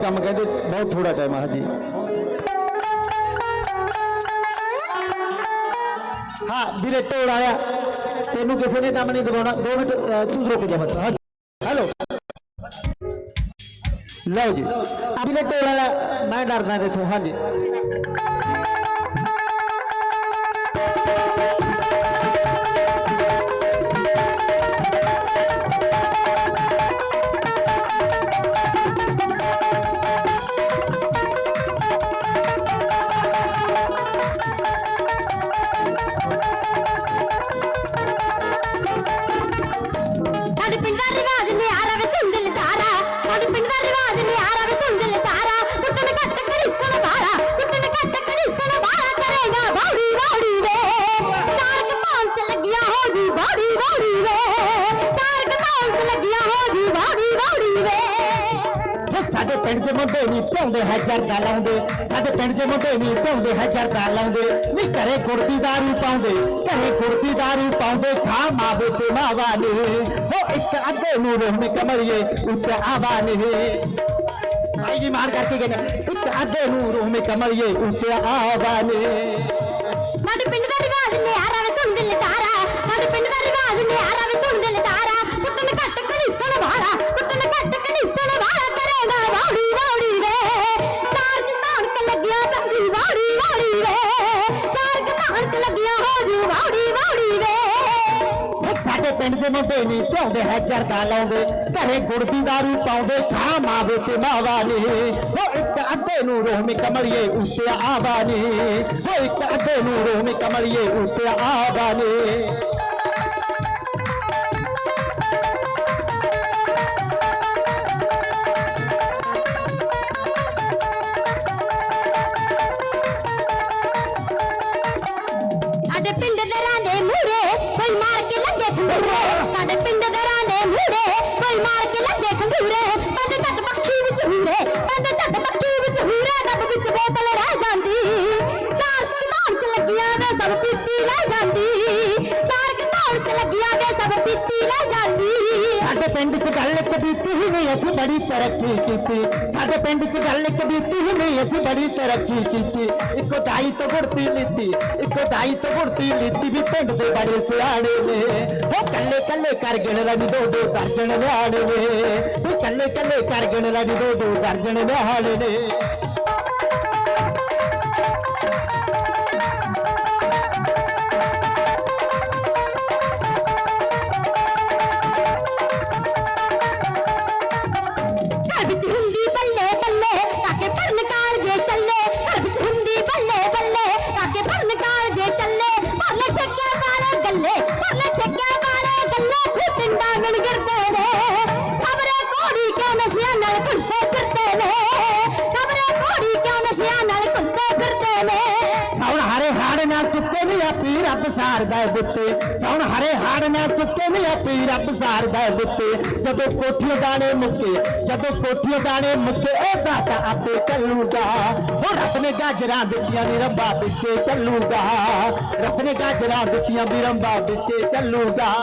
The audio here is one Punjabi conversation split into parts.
ਕੰਮ ਕਹਿੰਦੇ ਬਹੁਤ ਥੋੜਾ ਟਾਈਮ ਆ ਜੀ ਹਾਂ, ਵੀਰੇ ਢੋਲ ਆਇਆ। ਤੈਨੂੰ ਕਿਸੇ ਨੇ ਕੰਮ ਨਹੀਂ ਦਬਾਉਣਾ 2 ਮਿੰਟ ਤੂੰ ਰੁਕ ਜਾ ਬਸ। ਹੈਲੋ ਲਓ ਜੀ। ਵੀਰੇ ਢੋਲ ਆਇਆ ਮੈਂ ਡਰਦਾ ਤੇਥੋਂ, ਹਾਂਜੀ। സർവ അതിന്റെ ਮੁੰਡੇ ਨਹੀਂ ਧੌਂਦੇ ਹੈ ਜਰਦਾ ਲਾਉਂਦੇ ਸਾਡੇ ਪਿੰਡ ਦੇ ਮੁੰਡੇ ਨਹੀਂ ਧੌਂਦੇ ਹੈ ਜਰਦਾ ਲਾਉਂਦੇ ਨਹੀਂ ਘਰੇ ਕੁੜਤੀ ਦਾਰੂ ਪਾਉਂਦੇ ਘਰੇ ਕੁੜਤੀ ਦਾਰੂ ਪਾਉਂਦੇ ਖਾ ਮਾਵੇ ਤੇ ਮਾਵਾ ਨੇ ਉਹ ਇੱਕ ਅੱਧੇ ਨੂੰ ਰੋਹ ਮੇ ਕਮਰੀਏ ਉੱਤੇ ਆਵਾ ਨੇ ਭਾਈ ਜੀ ਮਾਰ ਕਰਕੇ ਗਏ ਨੇ। ਇੱਕ ਅੱਧੇ ਨੂੰ ਰੋਹ ਮੇ ਕਮਰੀਏ ਉੱਤੇ ਆਵਾ ਨੇ ਸਾਡੇ ਪਿੰਡ ਦਾ ਰਿਵਾਜ ਨਿਆਰਾ ਵੇ ਮੁੰਡੇ ਨਹੀਂ ਧੌਂਦੇ ਹੈ ਜਰਦਾ ਲਾਉਂਦੇ ਘਰੇ ਗੁੜ ਦੀ ਦਾਰੂ ਪਾਉਂਦੇ ਖਾ ਮਾਵੇ ਤੇ ਮਾਵਾ ਨੇ ਉਹ ਇੱਕ ਅੱਧੇ ਨੂੰ ਰੋਹ ਮੇ ਕਮਲੀਏ ਉੱਤੇ ਆਵਾ ਨੇ ਉਹ ਇੱਕ ਅੱਧੇ ਨੂੰ ਰੋਹ ਮੇ ਕਮਲੀਏ ਉੱਤੇ ਆਵਾ ਨੇ ਸਾਡੇ ਪਿੰਡ ਦਰਾਂ ਦੇ ਮੂਰੇ ਕੋਈ ਮਾਰ ਕੇ ਲੱਗੇ ਖੰਗੂਰੇ ਮਾਰ ਕੇ ਲੱਗੇ ਖੰਗੂਰੇ ਬੰਦ ਝੱਟ ਪੱਖੀ ਵਿੱਚ ਹੂਰੇ ਬੰਦ ਝੱਟ ਪੱਖੀ ਵਿੱਚ ਹੂਰੇ ਡੱਬ ਵਿੱਚ ਬੋਤਲ ਰਹਿ ਜਾਂਦੀ। ਚਾਰ ਕਨਾਉਣ ਚ ਲੱਗੀਆਂ ਵੇ, ਸਭ ਪੀਤੀ ਲੈ ਜਾਂਦੀ। ਚਾਰ ਕਨਾਉਣ ਚ ਲੱਗੀਆਂ ਵੇ, ਸਭ ਪੀਤੀ ਲੈ ਜਾਂਦੀ। सादे पेंट से गले से बीती ही नहीं ऐसी बड़ी सरकी की थी सादे पेंट से गले से बीती ही नहीं ऐसी बड़ी सरकी की थी इसको ढाई सौ कुर्ती लीती इसको ढाई सौ कुर्ती लीती भी पेंट से बड़े सियाड़े में हो कल्ले कल्ले कर गिण लगी दो दो दर्जन लाड़े में हो कल्ले कल्ले कर गिण लगी दो दो दर्जन लाड़े ने ਸਾਰਦਾ ਹੈ ਬੁੱਤੇ ਸੌਣ ਹਰੇ ਹਾੜ ਨਾ ਸੁੱਕੇ ਵੀ ਆ ਪੀਰ ਰੱਬ ਸਾਰਦਾ ਹੈ ਬੁੱਤੇ ਜਦੋਂ ਕੋਠੀਆਂ ਦਾਣੇ ਮੁੱਕੇ ਜਦੋਂ ਕੋਠੀਆਂ ਦਾਣੇ ਮੁੱਕੇ ਉਹ ਦਾਤਾ ਆਪੇ ਚੱਲੂਗਾ ਉਹ ਰੱਬ ਨੇ ਗਾਜਰਾਂ ਦਿੱਤੀਆਂ ਵੀ ਰੱਬਾ ਪਿੱਛੇ ਚੱਲੂਗਾ ਰੱਬ ਨੇ ਗਾਜਰਾਂ ਦਿੱਤੀਆਂ ਵੀ ਰੱਬਾ ਪਿੱਛੇ ਚੱਲੂਗਾ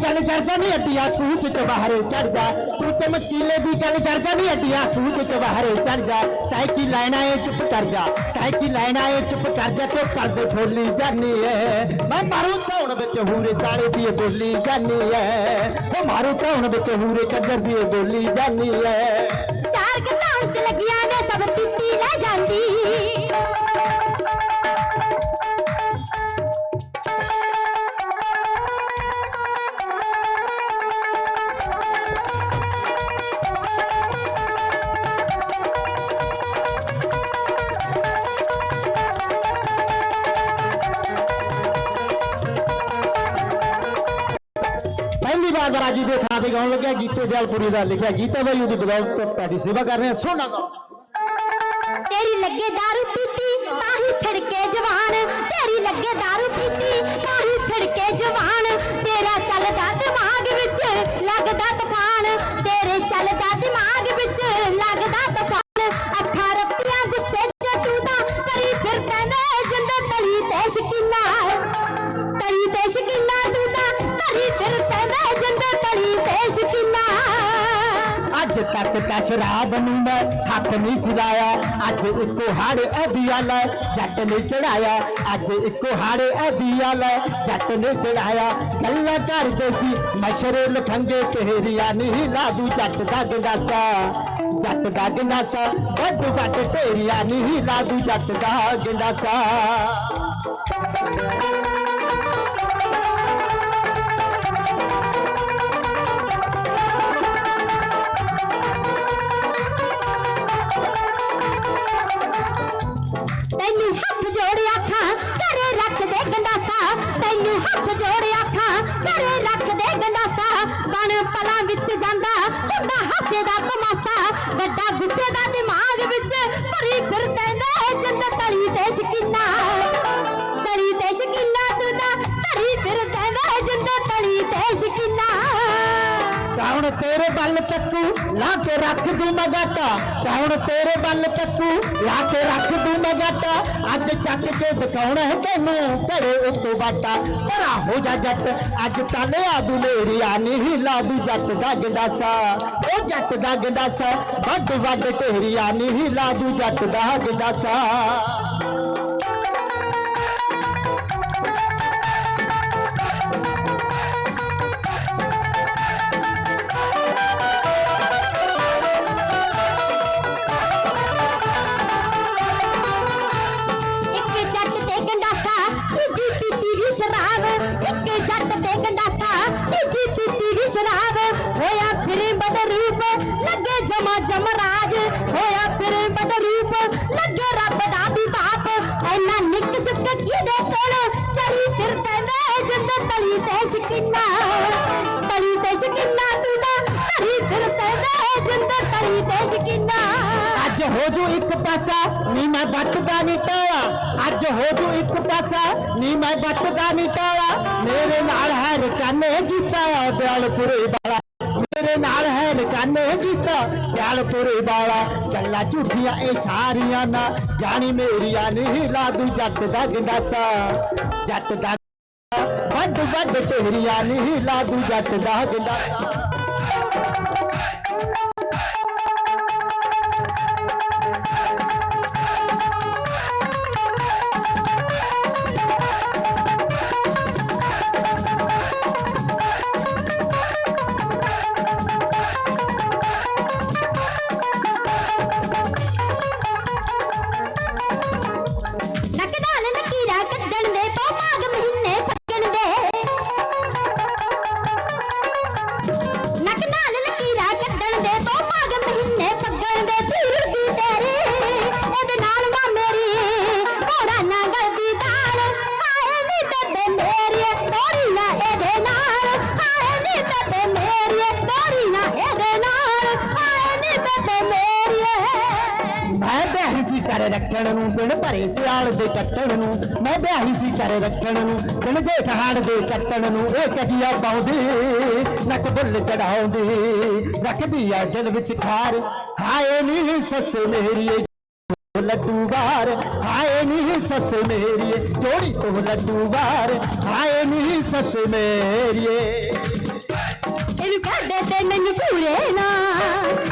चले कल गर्दन हटिया पूछ तो बाहर चढ़ जा। तू तो मचीले दी कल गर्दन हटिया पूछ तो बाहर चढ़ जा। चाहे की लाइन आए चुप कर जा। चाहे की लाइन आए चुप कर जा तो कर दे ठोली जानी है। मैं मारू साउन बिच हूरे साले दी बोली जानी है। मैं मारू साउन बिच हूरे कजर दी बोली जानी है। चार कतार से लगिया ਬਰਾਜੀ ਦੇ ਥਾਂ ਤੇ ਗਾਉਣ ਲੱਗਿਆ ਗੀਤੇ ਦਿਆਲਪੁਰੀ ਦਾ ਲਿਖਿਆ ਗੀਤਾ ਬਾਈ ਉਹਦੀ ਬਦੌਲਤ ਤੁਹਾਡੀ ਸੇਵਾ ਕਰ ਰਹੇ ਹਾਂ ਸੋਨਾ ਦਾ ਤੇਰੀ ਲੱਗੇ दारू ਪੀਤੀ ਤਾਂ ਹੀ ਛੜਕੇ ਜਵਾਨ ਤੇਰੀ ਲੱਗੇ दारू ਪੀਤੀ ਤੱਕ ਤਾਂ ਸ਼ਰਾਬ ਨੂੰ ਮੈਂ ਹੱਥ ਨਹੀਂ ਸਿਲਾਇਆ। ਅੱਜ ਇੱਕੋ ਹਾੜੇ ਅਬੀਆਲ ਜੱਟ ਨੇ ਚੜਾਇਆ। ਅੱਜ ਇੱਕੋ ਹਾੜੇ ਅਬੀਆਲ ਜੱਟ ਨੇ ਚੜਾਇਆ। ਗੱਲਾਂ ਕਰਦੇ ਸੀ, ਮਸ਼ਰੇ ਲਖੰਗੇ ਤੇਰੀਆਂ ਨਹੀਂ ਲਾਦੂ ਜੱਟ ਦਾ ਗੰਡਾਸਾ, ਜੱਟ ਦਾ ਗੰਡਾਸਾ, ਵੱਡ ਵੱਡ ਤੇਰੀਆਂ ਨਹੀਂ ਲਾਦੂ ਜੱਟ ਦਾ ਗੰਡਾਸਾ। Sẽ có. ਲਾ ਕੇ ਰੱਖ ਦੂੰ ਮੈਂ ਗਾਟਾ। ਕੌਣ ਤੇਰੇ ਬੱਲ ਤੱਕੂ ਲਾ ਕੇ ਰੱਖ ਦੂੰ ਮੈਂ ਗਾਟਾ। ਅੱਜ ਚੱਕ ਕੇ ਦਿਖਾਉਣਾ ਹੈ ਤੈਨੂੰ ਘਰੇ ਉੱਤੋਂ ਬਾਟਾ। ਭਰਾ ਹੋ ਜਾ ਜੱਟ, ਅੱਜ ਤਾਲਿਆ ਦੁਲੇਰੀਆ ਨਹੀਂ ਲਾ ਦੂ ਜੱਟ ਦਾ ਗੰਡਾਸਾ। ਉਹ ਜੱਟ ਦਾ ਗੰਡਾਸਾ, ਵੱਡ ਵੱਡ ਢੇਰੀਆ ਨਹੀਂ ਲਾ ਦੂ ਜੱਟ ਦਾ ਗੰਡਾਸਾ। ਅੱਜ ਹੋ ਜੂ ਇੱਕ ਪਾਸਾ ਨੀ ਮੈਂ ਵੱਟਦਾ ਨਹੀਂ ਟਾਲਾ ਅੱਜ ਹੋ ਜੂ ਇੱਕ ਪਾਸਾ ਨੀ ਮੈਂ ਵੱਟਦਾ ਨਹੀਂ ਟਾਲਾ ਮੇਰੇ ਨਾਲ ਹੈ ਰਕਾਨੇ ਜੀਤਾ ਦਿਆਲਪੁਰੇ ਵਾਲਾ ਮੇਰੇ ਨਾਲ ਹੈ ਰਕਾਨੇ ਜੀਤਾ ਦਿਆਲਪੁਰੇ ਵਾਲਾ ਗੱਲਾਂ ਝੂਠੀਆਂ ਇਹ ਸਾਰੀਆਂ ਨਾ ਜਾਣੀ ਮੇਰੀਆਂ ਨਹੀਂ ਲਾਦੂ ਜੱਟ ਦਾ ਗੰਡਾਸਾ ਜੱਟ ਦਾ ਵੱਡ ਵੱਡ ਤੇਰੀਆਂ ਨਹੀਂ ਲਾਦੂ ਜੱਟ ਦਾ ਗੰਡਾਸਾ ਦਿਨ ਭਰੇ ਸਿਆਲ ਦੇ ਕੱਟਣ ਨੂੰ, ਮੈਂ ਵਿਆਹੀ ਸੀ ਘਰੇ ਰੱਖਣ ਨੂੰ, ਦਿਨ ਜੇਠ ਹਾੜ ਦੇ ਕੱਟਣ ਨੂੰ, ਇਹ ਕਜੀਆ ਪਾਉਂਦੀ, ਨੱਕ ਬੁੱਲ ਚੜਾਉਂਦੀ, ਰੱਖਦੀ ਆ ਦਿਲ ਵਿੱਚ ਖਾਰ, ਹਾਏ ਨੀ ਸੱਸ ਮੇਰੀ ਲੱਡੂ ਵਾਰ, ਹਾਏ ਨੀ ਸੱਸ ਮੇਰੀ ਜੋੜੀ ਤੋਂ ਲੱਡੂ ਵਾਰ, ਹਾਏ ਨੀ ਸੱਸ ਮੇਰੀ ਇਹਨੂੰ ਕੱਢੇ ਤੇ ਮੈਨੂੰ ਘੂਰੇ ਨਾ।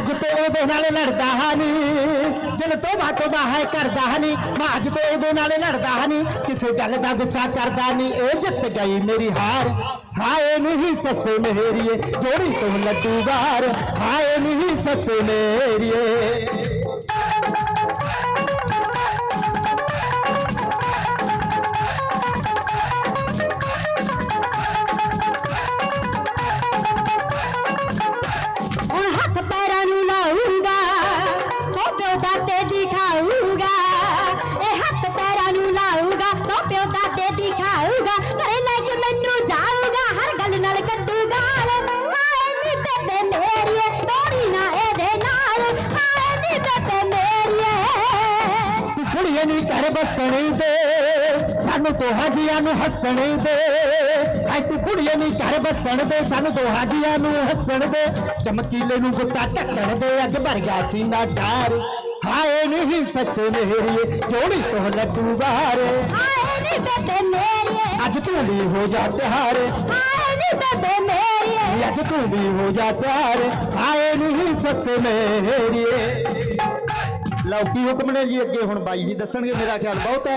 ਅੱਜ ਤੋਂ ਉਹਦੇ ਨਾਲ ਲੜਦਾ ਹਾਨੀ ਦਿਲ ਤੋਂ ਬਾਤੋਂ ਬਾਹਰ ਕਰਦਾ ਹਾਨੀ ਮੈਂ ਅੱਜ ਤੋਂ ਉਹਦੇ ਨਾਲ ਲੜਦਾ ਹਾਨੀ ਕਿਸੇ ਗੱਲ ਦਾ ਗੁੱਸਾ ਕਰਦਾ ਨਹੀਂ ਇਹ ਜਿੱਤ ਗਈ ਮੇਰੀ ਹਾਰ। ਹਾਏ ਨਹੀਂ ਸੱਸੇ ਮੇਰੀਏ ਜੋੜੀ ਤੋਂ ਲੱਡੂ ਵਾਰ। ਹਾਏ ਨਹੀਂ ਸੱਸੇ ਮੇਰੀਏ ਸਾਨੂੰ ਦੋਹਾਂ ਜੀਆਂ ਨੂੰ ਹੱਸਣ ਦੇ। ਐ ਤੂੰ ਕੁੜੀਏ ਨਹੀਂ ਘਰ ਬਸਣ ਦੇ ਸਾਨੂੰ ਦੋਹਾਂ ਜੀਆਂ ਨੂੰ ਹੱਸਣ ਦੇ। ਚਮਕੀਲੇ ਨੂੰ ਗੁੱਤਾ ਢੱਕਣ ਦੇ ਅੱਜ ਭਰ ਗਿਆ ਸੀਨਾ ਡਾਰ। ਹਾਏ ਨਹੀਂ ਸੱਸੇ ਮੇਰੀਏ ਜੋੜੀ ਤੋਂ ਲੱਡੂ ਬਾਰੇ ਹਾਏ ਨੀ ਬੇਬੇ ਮੇਰੀਏ ਅੱਜ ਤੂੰ ਵੀ ਹੋ ਜਾ ਤਿਆਰ ਹਾਏ ਨੀ ਬੇਬੇ ਮੇਰੀਏ ਅੱਜ ਤੂੰ ਵੀ ਹੋ ਜਾ ਤਿਆਰ ਹਾਏ ਨਹੀਂ ਸੱਸੇ ਮੇਰੀਏ ਲਓ ਕੀ ਹੁਕਮ ਨੇ ਜੀ ਅੱਗੇ ਹੁਣ ਬਾਈ ਜੀ ਦੱਸਣਗੇ ਮੇਰਾ ਖਿਆਲ ਬਹੁਤ ਹੈ।